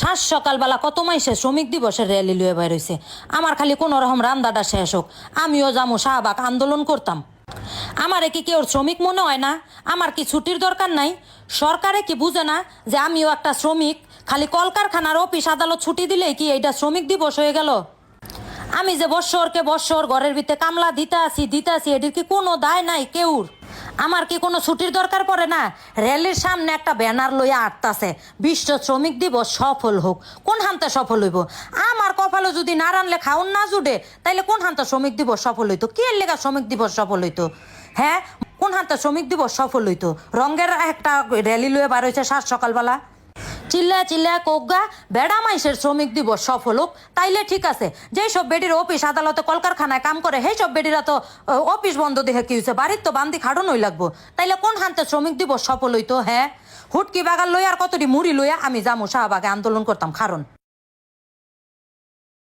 সাত সকালবেলা কত মাইসে শ্রমিক দিবসের র্যালি লুয়ে বের হইছে? আমার খালি কোনো রকম রান্দাটা শেষ হোক। আমিও যাব শাহবাগ আন্দোলন করতাম। আমারে কি কেউ শ্রমিক মনে হয় না? আমার কি ছুটির দরকার নাই? সরকারে কি বুঝে না যে আমিও একটা শ্রমিক? খালি কলকারখানার অফিস আদালত ছুটি দিলেই কি এইটা শ্রমিক দিবস হয়ে গেল? আমি যে বৎসরকে বৎসর ঘরের ভিতরে কামলা দিতে আসি দিতে আসি এটির কি কোনো দায় নাই কেউর? আমার কি কোনো ছুটির দরকার পড়ে না? র্যালির সামনে একটা ব্যানার লইয়া আটতাছে, বিশ্ব শ্রমিক দিবস সফল হোক। কোন হান্তে সফল হইব? আমার কপালে যদি না রানলে খাওন না জুড়ে তাইলে কোন হান্তে শ্রমিক দিবস সফল হইতো? কে এর শ্রমিক দিবস সফল হইতো? হ্যাঁ? কোন হান্তে শ্রমিক দিবস সফল হইতো? রঙের একটা র্যালি লইয়া বার হয়েছে সাত সকালবেলা। চিল্লা চিল্লা কোগা, বেড়া মাইসের শ্রমিক দিবস সফল হোক, তাইলে ঠিক আছে। যেই সব বেডির অফিস আদালতে কলকারখানায় কাম করে, সেই সব বেডিরা তো অফিস বন্ধ দেখে কি হয়েছে বাড়ির তো বান্দি খাড়নই লাগবো। তাইলে কোন হান্তে শ্রমিক দিবস সফল হইতো হ্যাঁ? হুটকি বাগাল লইয়া আর কতটি মুড়ি লইয়া আমি যামু শাহবাগে আন্দোলন করতাম কারণ